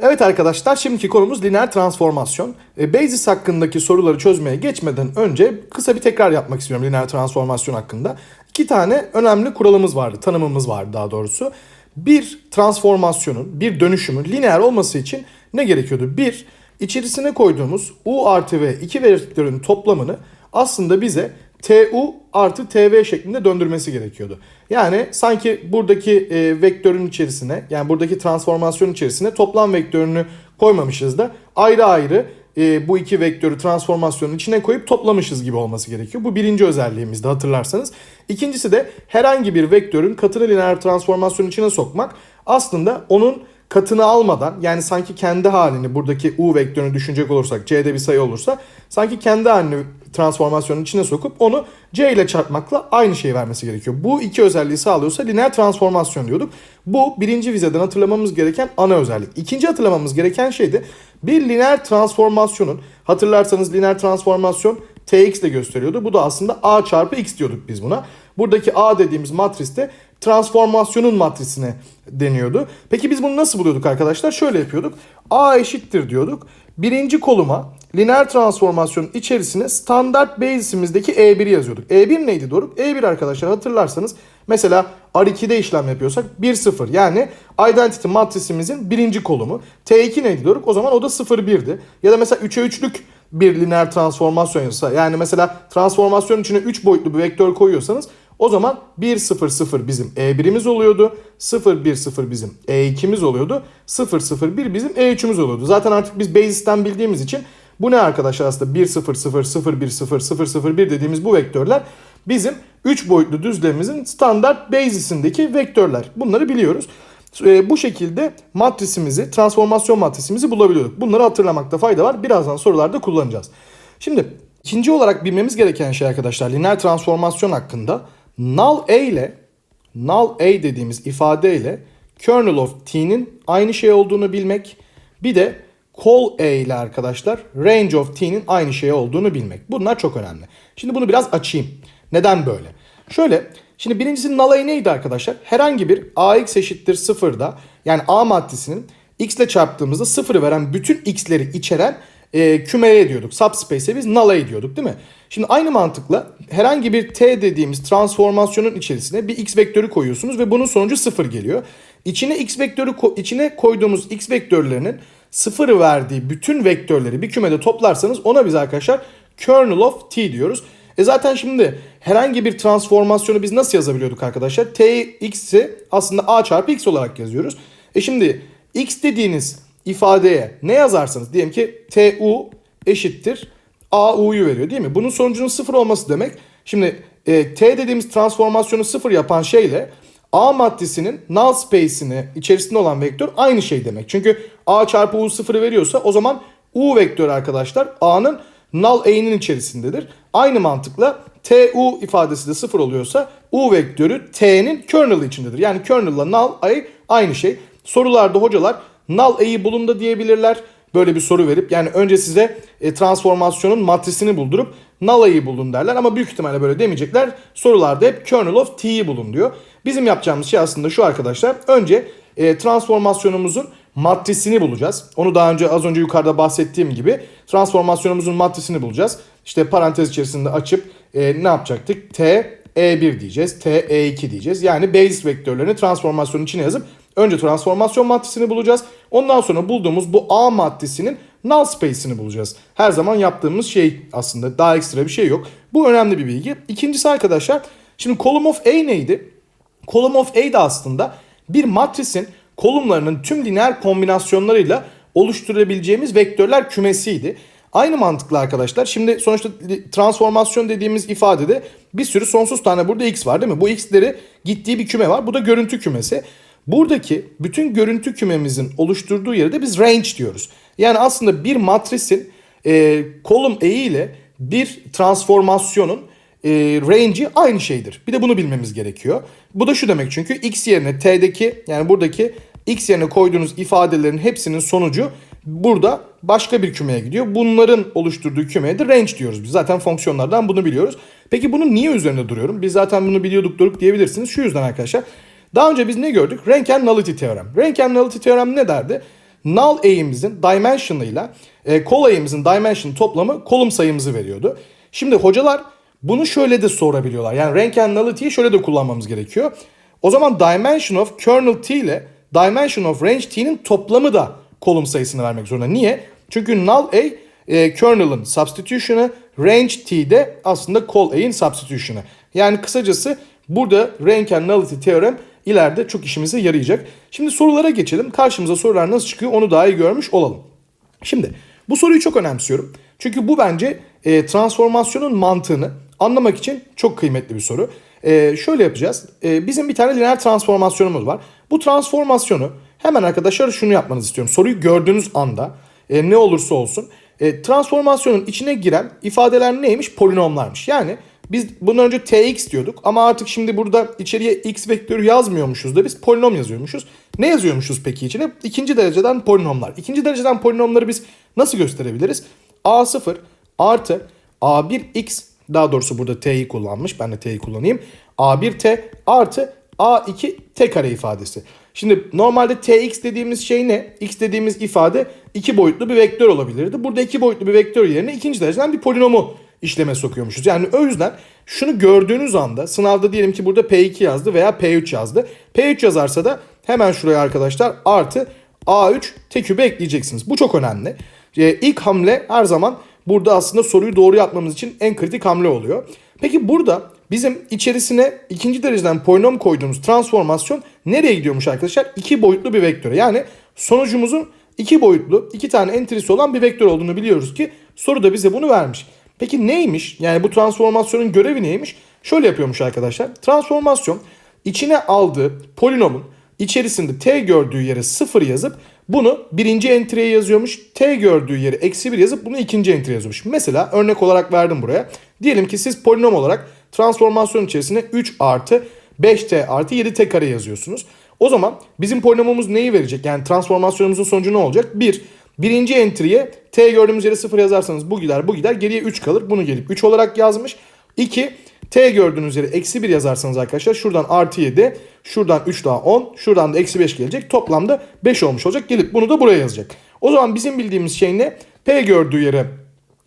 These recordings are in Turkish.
Evet arkadaşlar şimdiki konumuz lineer transformasyon. E, Basis hakkındaki soruları çözmeye geçmeden önce kısa bir tekrar yapmak istiyorum lineer transformasyon hakkında. İki tane önemli kuralımız vardı, tanımımız vardı daha doğrusu. Bir transformasyonun, bir dönüşümün lineer olması için ne gerekiyordu? Bir, içerisine koyduğumuz u artı v iki vektörün toplamını aslında bize tu artı tv şeklinde döndürmesi gerekiyordu. Yani sanki buradaki e, vektörün içerisine yani buradaki transformasyon içerisine toplam vektörünü koymamışız da ayrı ayrı e, bu iki vektörü transformasyonun içine koyup toplamışız gibi olması gerekiyor. Bu birinci özelliğimizdi hatırlarsanız. İkincisi de herhangi bir vektörün katını lineer transformasyonun içine sokmak aslında onun katını almadan yani sanki kendi halini buradaki u vektörünü düşünecek olursak c'de bir sayı olursa sanki kendi halini transformasyonun içine sokup onu c ile çarpmakla aynı şeyi vermesi gerekiyor. Bu iki özelliği sağlıyorsa lineer transformasyon diyorduk. Bu birinci vizeden hatırlamamız gereken ana özellik. İkinci hatırlamamız gereken şey de bir lineer transformasyonun hatırlarsanız lineer transformasyon tx ile gösteriyordu. Bu da aslında a çarpı x diyorduk biz buna. Buradaki a dediğimiz matriste transformasyonun matrisine deniyordu. Peki biz bunu nasıl buluyorduk arkadaşlar? Şöyle yapıyorduk. A eşittir diyorduk. Birinci koluma lineer transformasyonun içerisine standart basisimizdeki E1'i yazıyorduk. E1 neydi Doruk? E1 arkadaşlar hatırlarsanız mesela R2'de işlem yapıyorsak 1-0 yani identity matrisimizin birinci kolumu. T2 neydi Doruk? O zaman o da 0-1'di. Ya da mesela 3'e 3'lük bir lineer transformasyon yazsa yani mesela transformasyon içine 3 boyutlu bir vektör koyuyorsanız o zaman 1 0 0 bizim E1'imiz oluyordu. 0 1 0 bizim E2'miz oluyordu. 0 0 1 bizim E3'ümüz oluyordu. Zaten artık biz basis'ten bildiğimiz için bu ne arkadaşlar aslında 1 0 0 0 1 0 0 0 1 dediğimiz bu vektörler bizim 3 boyutlu düzlemimizin standart basis'indeki vektörler. Bunları biliyoruz. E, bu şekilde matrisimizi, transformasyon matrisimizi bulabiliyorduk. Bunları hatırlamakta fayda var. Birazdan sorularda kullanacağız. Şimdi ikinci olarak bilmemiz gereken şey arkadaşlar lineer transformasyon hakkında null a ile null a dediğimiz ifadeyle kernel of t'nin aynı şey olduğunu bilmek. Bir de call a ile arkadaşlar range of t'nin aynı şey olduğunu bilmek. Bunlar çok önemli. Şimdi bunu biraz açayım. Neden böyle? Şöyle Şimdi birincisi null a neydi arkadaşlar? Herhangi bir ax eşittir sıfırda yani a maddesinin x ile çarptığımızda sıfırı veren bütün x'leri içeren e, kümeye diyorduk. Subspace'e biz null a diyorduk değil mi? Şimdi aynı mantıkla herhangi bir t dediğimiz transformasyonun içerisine bir x vektörü koyuyorsunuz ve bunun sonucu sıfır geliyor. İçine x vektörü içine koyduğumuz x vektörlerinin sıfırı verdiği bütün vektörleri bir kümede toplarsanız ona biz arkadaşlar kernel of t diyoruz. E zaten şimdi herhangi bir transformasyonu biz nasıl yazabiliyorduk arkadaşlar? Tx'i aslında a çarpı x olarak yazıyoruz. E şimdi x dediğiniz ifadeye ne yazarsanız diyelim ki tu eşittir au'yu veriyor değil mi? Bunun sonucunun sıfır olması demek. Şimdi e, t dediğimiz transformasyonu sıfır yapan şeyle A maddesinin null space'ini içerisinde olan vektör aynı şey demek. Çünkü A çarpı U sıfırı veriyorsa o zaman U vektörü arkadaşlar A'nın null A'nin içerisindedir. Aynı mantıkla TU ifadesi de sıfır oluyorsa U vektörü T'nin kernel içindedir. Yani kernel ile null A aynı şey. Sorularda hocalar null A'yı bulun da diyebilirler. Böyle bir soru verip yani önce size e, transformasyonun matrisini buldurup null A'yı bulun derler ama büyük ihtimalle böyle demeyecekler. Sorularda hep kernel of T'yi bulun diyor. Bizim yapacağımız şey aslında şu arkadaşlar. Önce e, transformasyonumuzun matrisini bulacağız. Onu daha önce az önce yukarıda bahsettiğim gibi transformasyonumuzun matrisini bulacağız. İşte parantez içerisinde açıp e, ne yapacaktık? T E1 diyeceğiz. T E2 diyeceğiz. Yani basis vektörlerini transformasyonun içine yazıp önce transformasyon matrisini bulacağız. Ondan sonra bulduğumuz bu A maddesinin null space'ini bulacağız. Her zaman yaptığımız şey aslında daha ekstra bir şey yok. Bu önemli bir bilgi. İkincisi arkadaşlar şimdi column of A neydi? Column of A da aslında bir matrisin kolumlarının tüm lineer kombinasyonlarıyla oluşturabileceğimiz vektörler kümesiydi. Aynı mantıkla arkadaşlar. Şimdi sonuçta transformasyon dediğimiz ifadede bir sürü sonsuz tane burada x var değil mi? Bu x'leri gittiği bir küme var. Bu da görüntü kümesi. Buradaki bütün görüntü kümemizin oluşturduğu yere de biz range diyoruz. Yani aslında bir matrisin e, kolum E ile bir transformasyonun e, range'i aynı şeydir. Bir de bunu bilmemiz gerekiyor. Bu da şu demek çünkü x yerine t'deki yani buradaki x yerine koyduğunuz ifadelerin hepsinin sonucu burada başka bir kümeye gidiyor. Bunların oluşturduğu kümeye de range diyoruz biz. Zaten fonksiyonlardan bunu biliyoruz. Peki bunun niye üzerinde duruyorum? Biz zaten bunu biliyorduk duruk diyebilirsiniz. Şu yüzden arkadaşlar. Daha önce biz ne gördük? Rank and Nullity teorem. Rank and Nullity teorem ne derdi? null A'imizin dimension'ıyla e, call A'imizin dimension toplamı kolum sayımızı veriyordu. Şimdi hocalar bunu şöyle de sorabiliyorlar. Yani rank and nullity'yi şöyle de kullanmamız gerekiyor. O zaman dimension of kernel t ile dimension of range t'nin toplamı da kolum sayısını vermek zorunda. Niye? Çünkü null A e, kernel'ın substitution'ı, range t de aslında call A'in substitution'ı. Yani kısacası burada rank and nullity teorem ileride çok işimize yarayacak. Şimdi sorulara geçelim. Karşımıza sorular nasıl çıkıyor onu daha iyi görmüş olalım. Şimdi bu soruyu çok önemsiyorum. Çünkü bu bence e, transformasyonun mantığını anlamak için çok kıymetli bir soru. E, şöyle yapacağız. E, bizim bir tane lineer transformasyonumuz var. Bu transformasyonu hemen arkadaşlar şunu yapmanızı istiyorum. Soruyu gördüğünüz anda e, ne olursa olsun e, transformasyonun içine giren ifadeler neymiş? Polinomlarmış. Yani biz bundan önce tx diyorduk ama artık şimdi burada içeriye x vektörü yazmıyormuşuz da biz polinom yazıyormuşuz. Ne yazıyormuşuz peki içine? İkinci dereceden polinomlar. İkinci dereceden polinomları biz nasıl gösterebiliriz? a0 artı a1x daha doğrusu burada t'yi kullanmış. Ben de t'yi kullanayım. a1t artı a2 t kare ifadesi. Şimdi normalde tx dediğimiz şey ne? x dediğimiz ifade iki boyutlu bir vektör olabilirdi. Burada iki boyutlu bir vektör yerine ikinci dereceden bir polinomu işleme sokuyormuşuz. Yani o yüzden şunu gördüğünüz anda sınavda diyelim ki burada P2 yazdı veya P3 yazdı. P3 yazarsa da hemen şuraya arkadaşlar artı A3 t kübe ekleyeceksiniz. Bu çok önemli. Ee, ilk hamle her zaman burada aslında soruyu doğru yapmamız için en kritik hamle oluyor. Peki burada bizim içerisine ikinci dereceden polinom koyduğumuz transformasyon nereye gidiyormuş arkadaşlar? İki boyutlu bir vektöre. Yani sonucumuzun iki boyutlu iki tane entrisi olan bir vektör olduğunu biliyoruz ki soru da bize bunu vermiş. Peki neymiş? Yani bu transformasyonun görevi neymiş? Şöyle yapıyormuş arkadaşlar. Transformasyon içine aldığı polinomun içerisinde t gördüğü yere 0 yazıp bunu birinci entry'ye yazıyormuş. T gördüğü yere eksi 1 yazıp bunu ikinci entry'ye yazıyormuş. Mesela örnek olarak verdim buraya. Diyelim ki siz polinom olarak transformasyon içerisine 3 artı 5t artı 7t kare yazıyorsunuz. O zaman bizim polinomumuz neyi verecek? Yani transformasyonumuzun sonucu ne olacak? 1. Birinci entry'ye t gördüğümüz yere 0 yazarsanız bu gider bu gider geriye 3 kalır. Bunu gelip 3 olarak yazmış. 2. T gördüğünüz yere eksi 1 yazarsanız arkadaşlar şuradan artı 7 şuradan 3 daha 10 şuradan da eksi 5 gelecek. Toplamda 5 olmuş olacak. Gelip bunu da buraya yazacak. O zaman bizim bildiğimiz şey ne? P gördüğü yere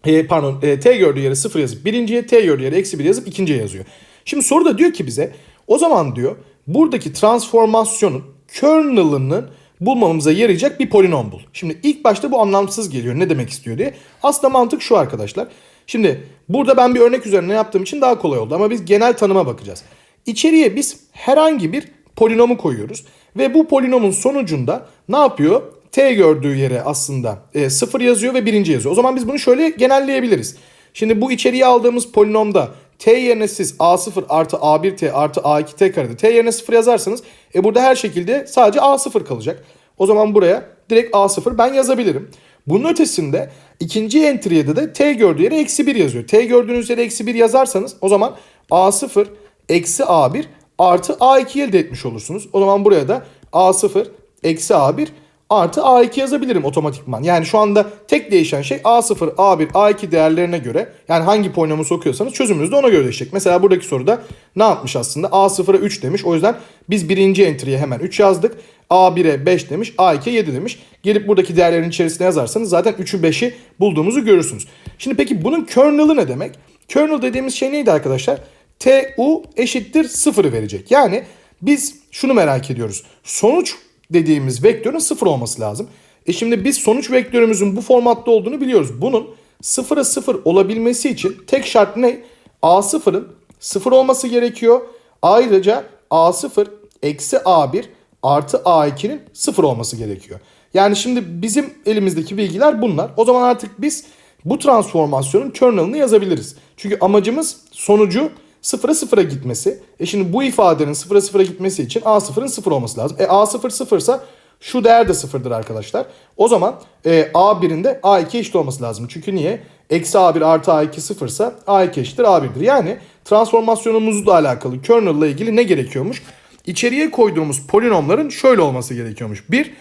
e, pardon e, T gördüğü yere 0 yazıp birinciye T gördüğü yere eksi 1 yazıp ikinciye yazıyor. Şimdi soruda diyor ki bize o zaman diyor buradaki transformasyonun kernel'ının bulmamıza yarayacak bir polinom bul. Şimdi ilk başta bu anlamsız geliyor. Ne demek istiyor diye. Aslında mantık şu arkadaşlar. Şimdi burada ben bir örnek üzerine yaptığım için daha kolay oldu. Ama biz genel tanıma bakacağız. İçeriye biz herhangi bir polinomu koyuyoruz. Ve bu polinomun sonucunda ne yapıyor? T gördüğü yere aslında e, 0 yazıyor ve birinci yazıyor. O zaman biz bunu şöyle genelleyebiliriz. Şimdi bu içeriye aldığımız polinomda t yerine siz a0 artı a1t artı a2t karede t yerine 0 yazarsanız e burada her şekilde sadece a0 kalacak. O zaman buraya direkt a0 ben yazabilirim. Bunun ötesinde ikinci entry'de de t gördüğü yere eksi 1 yazıyor. T gördüğünüz yere eksi 1 yazarsanız o zaman a0 eksi a1 artı a2 elde etmiş olursunuz. O zaman buraya da a0 eksi a1 artı A2 yazabilirim otomatikman. Yani şu anda tek değişen şey A0, A1, A2 değerlerine göre yani hangi polinomu sokuyorsanız çözümünüz de ona göre değişecek. Mesela buradaki soruda ne yapmış aslında? A0'a 3 demiş. O yüzden biz birinci entry'ye hemen 3 yazdık. A1'e 5 demiş. A2'ye 7 demiş. Gelip buradaki değerlerin içerisine yazarsanız zaten 3'ü 5'i bulduğumuzu görürsünüz. Şimdi peki bunun kernel'ı ne demek? Kernel dediğimiz şey neydi arkadaşlar? TU eşittir 0'ı verecek. Yani biz şunu merak ediyoruz. Sonuç dediğimiz vektörün sıfır olması lazım. E şimdi biz sonuç vektörümüzün bu formatta olduğunu biliyoruz. Bunun sıfıra sıfır olabilmesi için tek şart ne? A0'ın sıfır olması gerekiyor. Ayrıca A0 eksi A1 artı A2'nin sıfır olması gerekiyor. Yani şimdi bizim elimizdeki bilgiler bunlar. O zaman artık biz bu transformasyonun kernel'ını yazabiliriz. Çünkü amacımız sonucu sıfıra sıfıra gitmesi. E şimdi bu ifadenin sıfıra sıfıra gitmesi için a sıfırın sıfır olması lazım. E a sıfır sıfırsa şu değer de sıfırdır arkadaşlar. O zaman e, a1'in de a2 eşit olması lazım. Çünkü niye? Eksi a1 artı a2 sıfırsa a2 eşittir a1'dir. Yani transformasyonumuzla alakalı kernel ilgili ne gerekiyormuş? İçeriye koyduğumuz polinomların şöyle olması gerekiyormuş. 1.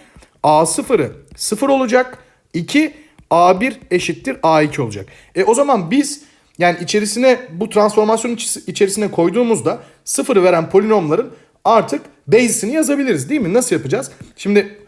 a0'ı 0 olacak. 2. a1 eşittir a2 olacak. E o zaman biz yani içerisine bu transformasyon içerisine koyduğumuzda sıfırı veren polinomların artık base'ini yazabiliriz değil mi? Nasıl yapacağız? Şimdi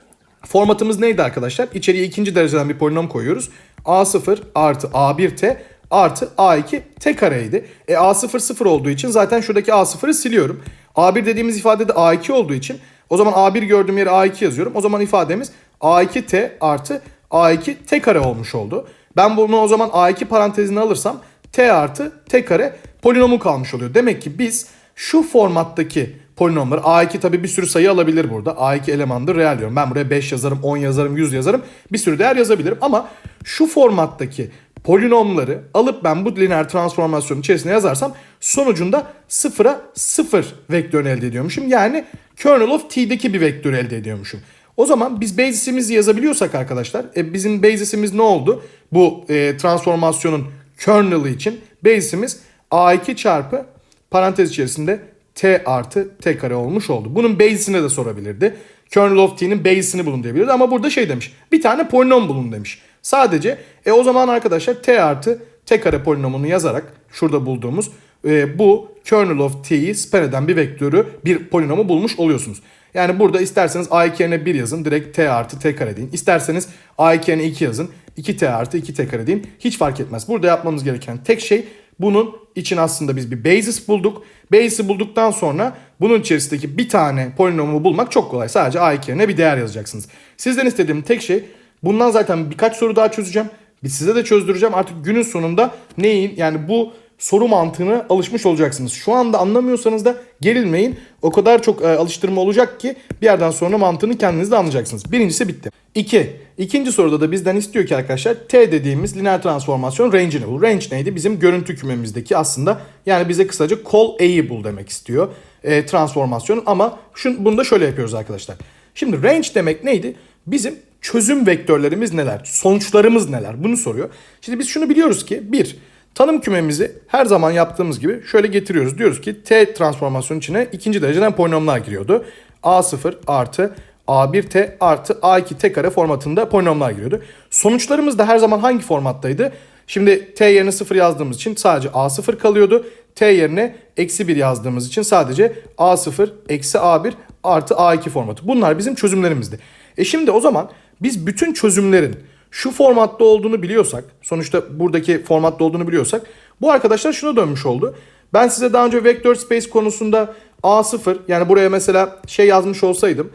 Formatımız neydi arkadaşlar? İçeriye ikinci dereceden bir polinom koyuyoruz. A0 artı A1t artı A2 t kareydi. E A0 0 olduğu için zaten şuradaki A0'ı siliyorum. A1 dediğimiz ifade de A2 olduğu için o zaman A1 gördüğüm yere A2 yazıyorum. O zaman ifademiz A2t artı A2 t kare olmuş oldu. Ben bunu o zaman A2 parantezine alırsam t artı t kare polinomu kalmış oluyor. Demek ki biz şu formattaki polinomları A2 tabi bir sürü sayı alabilir burada. A2 elemandır reel diyorum. Ben buraya 5 yazarım, 10 yazarım, 100 yazarım. Bir sürü değer yazabilirim ama şu formattaki polinomları alıp ben bu lineer transformasyonun içerisine yazarsam sonucunda sıfıra sıfır vektörünü elde ediyormuşum. Yani kernel of t'deki bir vektörü elde ediyormuşum. O zaman biz basis'imizi yazabiliyorsak arkadaşlar e, bizim basis'imiz ne oldu? Bu e, transformasyonun kernel'ı için basis'imiz a2 çarpı parantez içerisinde t artı t kare olmuş oldu. Bunun basis'ini de sorabilirdi. Kernel of t'nin basis'ini bulun diyebilirdi ama burada şey demiş. Bir tane polinom bulun demiş. Sadece e o zaman arkadaşlar t artı t kare polinomunu yazarak şurada bulduğumuz e, bu kernel of t'yi span eden bir vektörü bir polinomu bulmuş oluyorsunuz. Yani burada isterseniz a2 yerine 1 yazın direkt t artı t kare deyin. İsterseniz a2 yerine 2 yazın 2t artı 2t kare deyin. Hiç fark etmez. Burada yapmamız gereken tek şey bunun için aslında biz bir basis bulduk. Basis'i bulduktan sonra bunun içerisindeki bir tane polinomu bulmak çok kolay. Sadece a2 yerine bir değer yazacaksınız. Sizden istediğim tek şey bundan zaten birkaç soru daha çözeceğim. Bir size de çözdüreceğim. Artık günün sonunda neyin yani bu soru mantığına alışmış olacaksınız. Şu anda anlamıyorsanız da gerilmeyin. O kadar çok e, alıştırma olacak ki bir yerden sonra mantığını kendiniz de anlayacaksınız. Birincisi bitti. İki. İkinci soruda da bizden istiyor ki arkadaşlar T dediğimiz lineer transformasyon range'ini bul. Range neydi? Bizim görüntü kümemizdeki aslında yani bize kısaca call A'yı bul demek istiyor. E, transformasyonun ama şun, bunu da şöyle yapıyoruz arkadaşlar. Şimdi range demek neydi? Bizim çözüm vektörlerimiz neler? Sonuçlarımız neler? Bunu soruyor. Şimdi biz şunu biliyoruz ki bir Tanım kümemizi her zaman yaptığımız gibi şöyle getiriyoruz. Diyoruz ki T transformasyonu içine ikinci dereceden polinomlar giriyordu. A0 artı A1T artı A2T kare formatında polinomlar giriyordu. Sonuçlarımız da her zaman hangi formattaydı? Şimdi T yerine 0 yazdığımız için sadece A0 kalıyordu. T yerine eksi 1 yazdığımız için sadece A0 eksi A1 artı A2 formatı. Bunlar bizim çözümlerimizdi. E şimdi o zaman biz bütün çözümlerin şu formatta olduğunu biliyorsak, sonuçta buradaki formatta olduğunu biliyorsak bu arkadaşlar şuna dönmüş oldu. Ben size daha önce vector space konusunda A0 yani buraya mesela şey yazmış olsaydım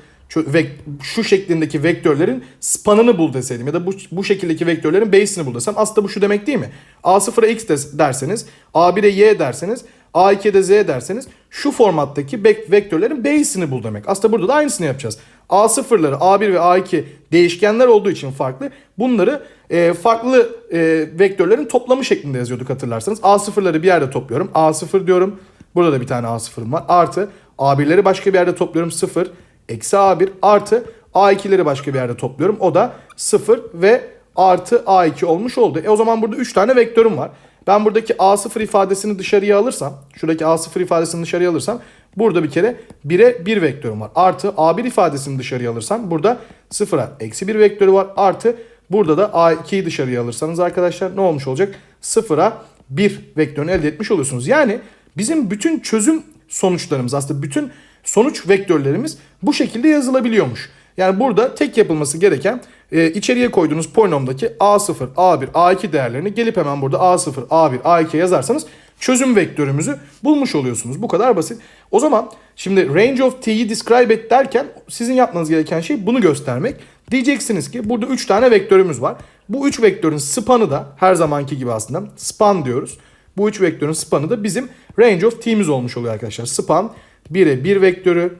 şu şeklindeki vektörlerin spanını bul deseydim ya da bu, bu şekildeki vektörlerin base'ini bul desem aslında bu şu demek değil mi? A0'a x derseniz, A1'e y derseniz, A2'ye de z derseniz şu formattaki vektörlerin base'ini bul demek. Aslında burada da aynısını yapacağız. A0'ları A1 ve A2 değişkenler olduğu için farklı. Bunları e, farklı e, vektörlerin toplamı şeklinde yazıyorduk hatırlarsanız. A0'ları bir yerde topluyorum. A0 diyorum. Burada da bir tane A0'ım var. Artı A1'leri başka bir yerde topluyorum. 0 eksi A1 artı A2'leri başka bir yerde topluyorum. O da 0 ve artı A2 olmuş oldu. E o zaman burada 3 tane vektörüm var. Ben buradaki A0 ifadesini dışarıya alırsam, şuradaki A0 ifadesini dışarıya alırsam burada bir kere 1'e 1 vektörüm var. Artı A1 ifadesini dışarıya alırsam burada 0'a eksi 1 vektörü var. Artı burada da A2'yi dışarıya alırsanız arkadaşlar ne olmuş olacak? 0'a 1 vektörünü elde etmiş oluyorsunuz. Yani bizim bütün çözüm sonuçlarımız aslında bütün sonuç vektörlerimiz bu şekilde yazılabiliyormuş. Yani burada tek yapılması gereken e, içeriye koyduğunuz polinomdaki A0, A1, A2 değerlerini gelip hemen burada A0, A1, A2 yazarsanız çözüm vektörümüzü bulmuş oluyorsunuz. Bu kadar basit. O zaman şimdi range of t'yi describe et derken sizin yapmanız gereken şey bunu göstermek. Diyeceksiniz ki burada 3 tane vektörümüz var. Bu 3 vektörün spanı da her zamanki gibi aslında span diyoruz. Bu 3 vektörün spanı da bizim range of t'miz olmuş oluyor arkadaşlar. Span 1'e 1 vektörü,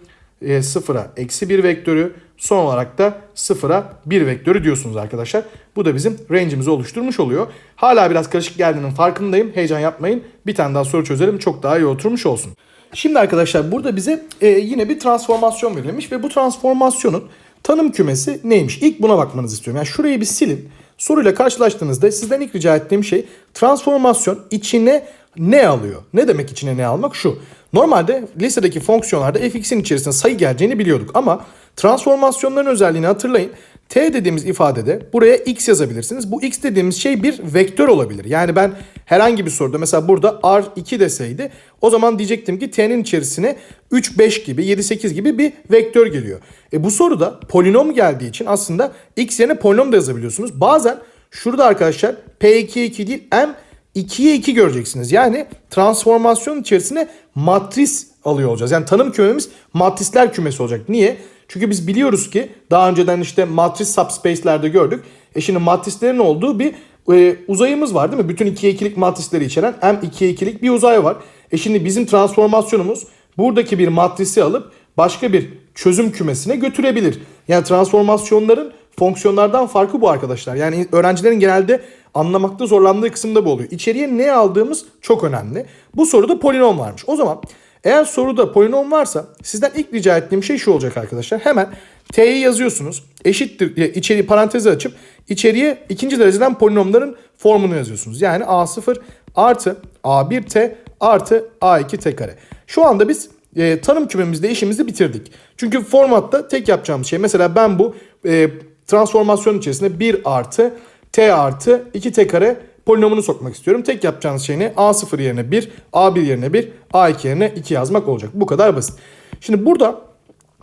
0'a e, eksi 1 vektörü, son olarak da 0'a 1 vektörü diyorsunuz arkadaşlar. Bu da bizim range'imizi oluşturmuş oluyor. Hala biraz karışık geldiğinin farkındayım. Heyecan yapmayın. Bir tane daha soru çözelim. Çok daha iyi oturmuş olsun. Şimdi arkadaşlar burada bize e, yine bir transformasyon verilmiş ve bu transformasyonun tanım kümesi neymiş? İlk buna bakmanızı istiyorum. Yani şurayı bir silin. Soruyla karşılaştığınızda sizden ilk rica ettiğim şey transformasyon içine ne alıyor? Ne demek içine ne almak? Şu. Normalde lisedeki fonksiyonlarda fx'in içerisinde sayı geleceğini biliyorduk ama transformasyonların özelliğini hatırlayın. t dediğimiz ifadede buraya x yazabilirsiniz. Bu x dediğimiz şey bir vektör olabilir. Yani ben herhangi bir soruda mesela burada r2 deseydi o zaman diyecektim ki t'nin içerisine 3, 5 gibi 7, 8 gibi bir vektör geliyor. E bu soruda polinom geldiği için aslında x yerine polinom da yazabiliyorsunuz. Bazen şurada arkadaşlar p2'ye 2 değil m 2'ye 2 göreceksiniz. Yani transformasyon içerisine matris alıyor olacağız. Yani tanım kümemiz matrisler kümesi olacak. Niye? Çünkü biz biliyoruz ki daha önceden işte matris subspace'lerde gördük. E şimdi matrislerin olduğu bir e, uzayımız var değil mi? Bütün 2'ye 2'lik matrisleri içeren M 2'ye 2'lik bir uzay var. E şimdi bizim transformasyonumuz buradaki bir matrisi alıp başka bir çözüm kümesine götürebilir. Yani transformasyonların fonksiyonlardan farkı bu arkadaşlar. Yani öğrencilerin genelde anlamakta zorlandığı kısımda bu oluyor. İçeriye ne aldığımız çok önemli. Bu soruda polinom varmış. O zaman eğer soruda polinom varsa sizden ilk rica ettiğim şey şu olacak arkadaşlar. Hemen t'yi yazıyorsunuz. Eşittir içeri parantezi açıp içeriye ikinci dereceden polinomların formunu yazıyorsunuz. Yani a0 artı a1t artı a2t kare. Şu anda biz e, tanım kümemizde işimizi bitirdik. Çünkü formatta tek yapacağımız şey mesela ben bu e, transformasyon içerisinde 1 artı t artı 2t kare polinomunu sokmak istiyorum. Tek yapacağınız şey ne? A0 yerine 1, A1 yerine 1, A2 yerine 2 yazmak olacak. Bu kadar basit. Şimdi burada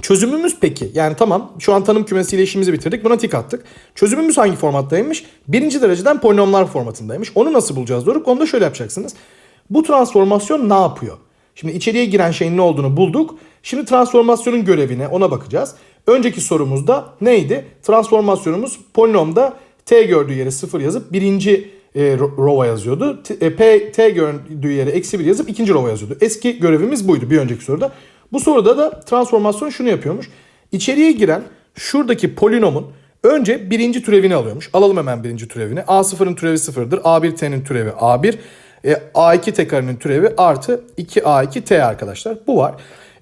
çözümümüz peki? Yani tamam şu an tanım kümesiyle işimizi bitirdik. Buna tik attık. Çözümümüz hangi formattaymış? Birinci dereceden polinomlar formatındaymış. Onu nasıl bulacağız Doruk? Onu da şöyle yapacaksınız. Bu transformasyon ne yapıyor? Şimdi içeriye giren şeyin ne olduğunu bulduk. Şimdi transformasyonun görevine ona bakacağız. Önceki sorumuzda neydi? Transformasyonumuz polinomda t gördüğü yere 0 yazıp birinci e, rova yazıyordu. T, e, P, t gördüğü yere eksi 1 yazıp ikinci rova yazıyordu. Eski görevimiz buydu bir önceki soruda. Bu soruda da transformasyon şunu yapıyormuş. İçeriye giren şuradaki polinomun önce birinci türevini alıyormuş. Alalım hemen birinci türevini. A0'ın türevi 0'dır. A1t'nin türevi A1. E, A2 t karenin türevi artı 2A2t arkadaşlar. Bu var.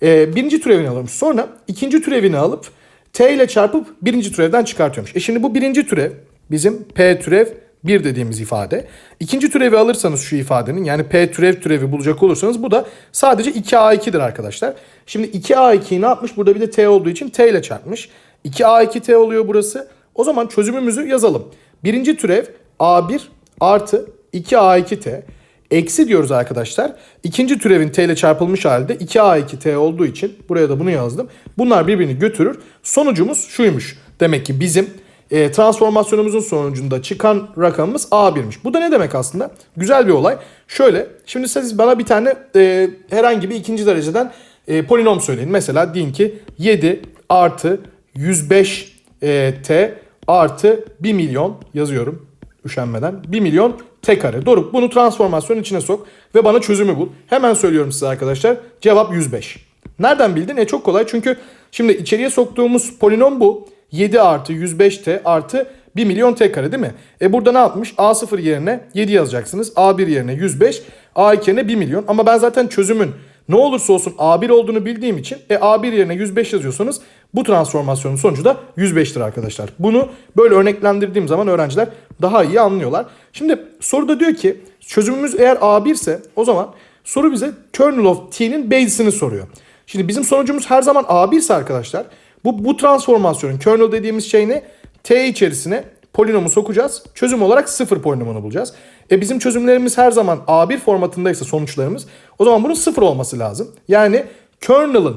E, birinci türevini alıyormuş. Sonra ikinci türevini alıp t ile çarpıp birinci türevden çıkartıyormuş. E şimdi bu birinci türev bizim p türev 1 dediğimiz ifade. İkinci türevi alırsanız şu ifadenin yani p türev türevi bulacak olursanız bu da sadece 2a2'dir arkadaşlar. Şimdi 2a2'yi ne yapmış? Burada bir de t olduğu için t ile çarpmış. 2a2t oluyor burası. O zaman çözümümüzü yazalım. Birinci türev a1 artı 2a2t. Eksi diyoruz arkadaşlar. İkinci türevin t ile çarpılmış halde 2a2t olduğu için buraya da bunu yazdım. Bunlar birbirini götürür. Sonucumuz şuymuş. Demek ki bizim e, transformasyonumuzun sonucunda çıkan rakamımız A1'miş. Bu da ne demek aslında? Güzel bir olay. Şöyle şimdi siz bana bir tane e, herhangi bir ikinci dereceden e, polinom söyleyin. Mesela deyin ki 7 artı 105 e, t artı 1 milyon yazıyorum üşenmeden. 1 milyon t kare. Doruk bunu transformasyonun içine sok ve bana çözümü bul. Hemen söylüyorum size arkadaşlar. Cevap 105. Nereden bildin? E çok kolay çünkü şimdi içeriye soktuğumuz polinom bu. 7 artı 105t artı 1 milyon t kare değil mi? E burada ne yapmış? A0 yerine 7 yazacaksınız. A1 yerine 105. A2 yerine 1 milyon. Ama ben zaten çözümün ne olursa olsun A1 olduğunu bildiğim için e, A1 yerine 105 yazıyorsanız bu transformasyonun sonucu da 105'tir arkadaşlar. Bunu böyle örneklendirdiğim zaman öğrenciler daha iyi anlıyorlar. Şimdi soruda diyor ki çözümümüz eğer A1 ise o zaman soru bize kernel of t'nin basis'ini soruyor. Şimdi bizim sonucumuz her zaman A1 ise arkadaşlar bu, bu transformasyonun kernel dediğimiz şey ne? T içerisine polinomu sokacağız. Çözüm olarak sıfır polinomunu bulacağız. E bizim çözümlerimiz her zaman A1 formatındaysa sonuçlarımız o zaman bunun sıfır olması lazım. Yani kernel'ın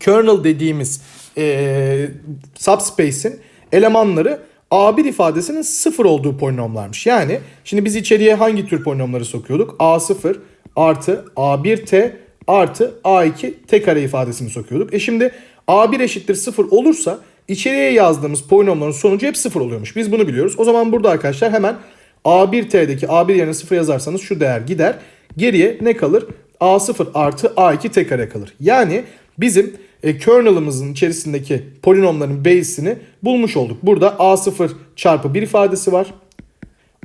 kernel dediğimiz e, subspace'in elemanları A1 ifadesinin sıfır olduğu polinomlarmış. Yani şimdi biz içeriye hangi tür polinomları sokuyorduk? A0 artı A1t artı A2 t kare ifadesini sokuyorduk. E şimdi A1 eşittir 0 olursa içeriye yazdığımız polinomların sonucu hep 0 oluyormuş. Biz bunu biliyoruz. O zaman burada arkadaşlar hemen A1T'deki A1 yerine 0 yazarsanız şu değer gider. Geriye ne kalır? A0 artı A2 t kare kalır. Yani bizim e, kernel'ımızın içerisindeki polinomların base'ini bulmuş olduk. Burada A0 çarpı 1 ifadesi var.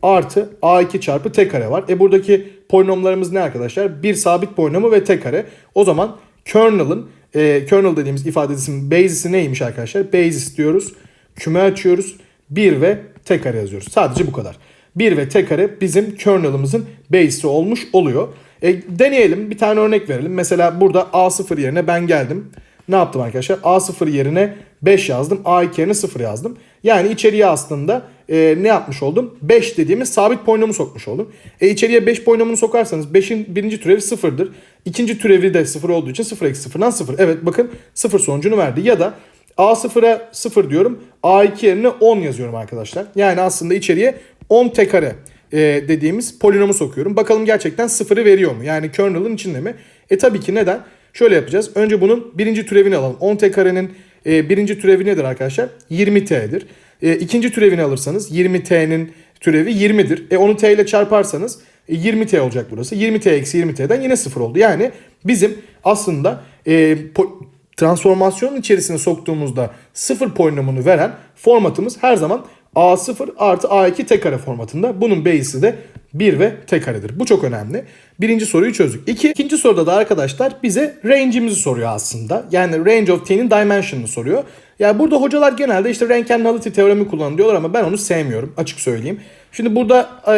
Artı A2 çarpı t kare var. E buradaki polinomlarımız ne arkadaşlar? Bir sabit polinomu ve t kare. O zaman kernel'ın e, kernel dediğimiz ifadesinin basis'i neymiş arkadaşlar? Basis diyoruz. Küme açıyoruz. 1 ve t kare yazıyoruz. Sadece bu kadar. 1 ve t kare bizim kernel'ımızın basis'i olmuş oluyor. E, deneyelim. Bir tane örnek verelim. Mesela burada A0 yerine ben geldim. Ne yaptım arkadaşlar? A0 yerine 5 yazdım. A2 yerine 0 yazdım. Yani içeriye aslında e, ne yapmış oldum? 5 dediğimiz sabit polinomu sokmuş oldum. E içeriye 5 polinomunu sokarsanız 5'in birinci türevi sıfırdır. İkinci türevi de sıfır olduğu için 0 eksi sıfırdan 0. Evet bakın 0 sonucunu verdi. Ya da A0'a 0 diyorum. A2 yerine 10 yazıyorum arkadaşlar. Yani aslında içeriye 10 t kare e, dediğimiz polinomu sokuyorum. Bakalım gerçekten sıfırı veriyor mu? Yani kernel'ın içinde mi? E tabii ki neden? Şöyle yapacağız. Önce bunun birinci türevini alalım. 10 t karenin e, birinci türevi nedir arkadaşlar? 20t'dir. E, ikinci türevini alırsanız 20t'nin türevi 20'dir. E onu t ile çarparsanız e, 20t olacak burası. 20t eksi 20t'den yine 0 oldu. Yani bizim aslında e, transformasyonun içerisine soktuğumuzda 0 polinomunu veren formatımız her zaman A0 artı A2 t kare formatında. Bunun base'i de 1 ve t karedir. Bu çok önemli. Birinci soruyu çözdük. İki, ikinci soruda da arkadaşlar bize range'imizi soruyor aslında. Yani range of t'nin dimension'ını soruyor. Yani burada hocalar genelde işte rank and nullity teoremi kullanın diyorlar ama ben onu sevmiyorum açık söyleyeyim. Şimdi burada e,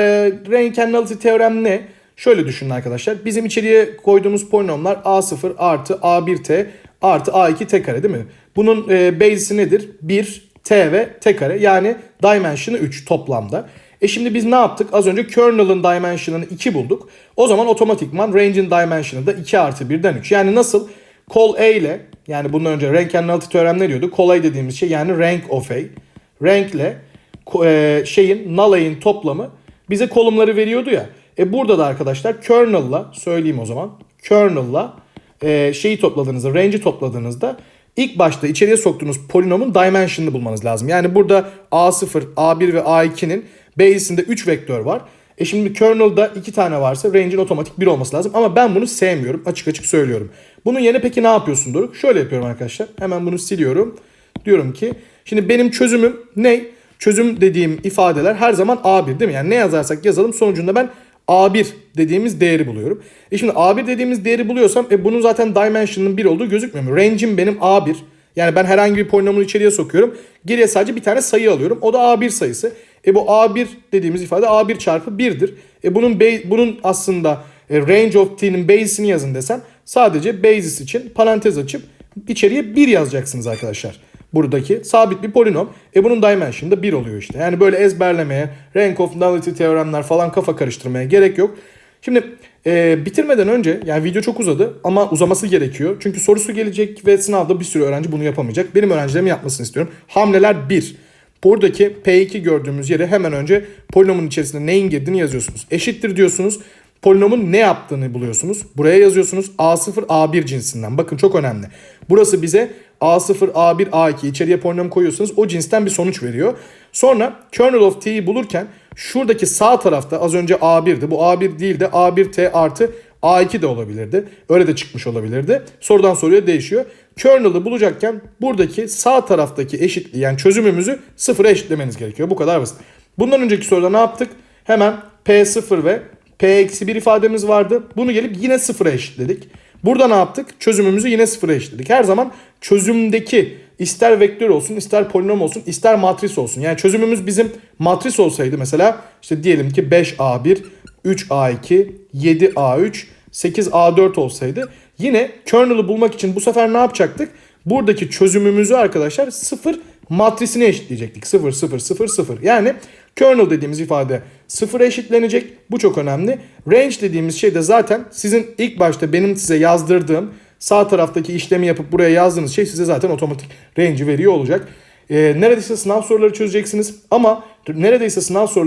rank and nullity teorem ne? Şöyle düşünün arkadaşlar. Bizim içeriye koyduğumuz polinomlar A0 artı A1t artı A2 t kare değil mi? Bunun e, base'i nedir? 1, t ve t kare. Yani dimension'ı 3 toplamda. E şimdi biz ne yaptık? Az önce kernel'ın dimension'ını 2 bulduk. O zaman otomatikman range'in dimension'ı da 2 artı 1'den 3. Yani nasıl? Call A ile yani bundan önce rank and nullity teorem ne diyordu? Call A dediğimiz şey yani rank of A. Rank ile e, şeyin null A'in toplamı bize kolumları veriyordu ya. E burada da arkadaşlar kernel'la söyleyeyim o zaman. Kernel'la e, şeyi topladığınızda, range'i topladığınızda ilk başta içeriye soktuğunuz polinomun dimension'ını bulmanız lazım. Yani burada A0, A1 ve A2'nin base'inde 3 vektör var. E şimdi kernel'da 2 tane varsa range'in otomatik 1 olması lazım. Ama ben bunu sevmiyorum. Açık açık söylüyorum. Bunun yerine peki ne yapıyorsun Doruk? Şöyle yapıyorum arkadaşlar. Hemen bunu siliyorum. Diyorum ki şimdi benim çözümüm ne? Çözüm dediğim ifadeler her zaman A1 değil mi? Yani ne yazarsak yazalım sonucunda ben A1 dediğimiz değeri buluyorum. E şimdi A1 dediğimiz değeri buluyorsam e bunun zaten dimension'ın 1 olduğu gözükmüyor mu? Range'im benim A1. Yani ben herhangi bir polinomunu içeriye sokuyorum. Geriye sadece bir tane sayı alıyorum. O da A1 sayısı. E bu A1 dediğimiz ifade A1 çarpı 1'dir. E bunun bunun aslında e, range of t'nin base'ini yazın desem sadece basis için parantez açıp içeriye 1 yazacaksınız arkadaşlar. Buradaki sabit bir polinom. E bunun dimension da 1 oluyor işte. Yani böyle ezberlemeye, rank of nullity teoremler falan kafa karıştırmaya gerek yok. Şimdi e, bitirmeden önce yani video çok uzadı ama uzaması gerekiyor. Çünkü sorusu gelecek ve sınavda bir sürü öğrenci bunu yapamayacak. Benim öğrencilerim yapmasını istiyorum. Hamleler 1. Buradaki P2 gördüğümüz yere hemen önce polinomun içerisinde neyin girdiğini yazıyorsunuz. Eşittir diyorsunuz. Polinomun ne yaptığını buluyorsunuz. Buraya yazıyorsunuz A0 A1 cinsinden. Bakın çok önemli. Burası bize A0 A1 A2 içeriye polinom koyuyorsunuz. O cinsten bir sonuç veriyor. Sonra kernel of t'yi bulurken şuradaki sağ tarafta az önce A1'di. Bu A1 değil de A1t artı A2 de olabilirdi. Öyle de çıkmış olabilirdi. Sorudan soruya değişiyor. Kernel'ı bulacakken buradaki sağ taraftaki eşitliği yani çözümümüzü sıfıra eşitlemeniz gerekiyor. Bu kadar basit. Bundan önceki soruda ne yaptık? Hemen P0 ve P-1 ifademiz vardı. Bunu gelip yine sıfıra eşitledik. Burada ne yaptık? Çözümümüzü yine sıfıra eşitledik. Her zaman çözümdeki ister vektör olsun, ister polinom olsun, ister matris olsun. Yani çözümümüz bizim matris olsaydı mesela işte diyelim ki 5A1, 3A2, 7A3, 8A4 olsaydı yine kernel'ı bulmak için bu sefer ne yapacaktık? Buradaki çözümümüzü arkadaşlar sıfır matrisine eşitleyecektik. 0 0 0 0. Yani kernel dediğimiz ifade sıfıra eşitlenecek. Bu çok önemli. Range dediğimiz şey de zaten sizin ilk başta benim size yazdırdığım sağ taraftaki işlemi yapıp buraya yazdığınız şey size zaten otomatik range'i veriyor olacak. Ee, neredeyse sınav soruları çözeceksiniz ama neredeyse sınav soruları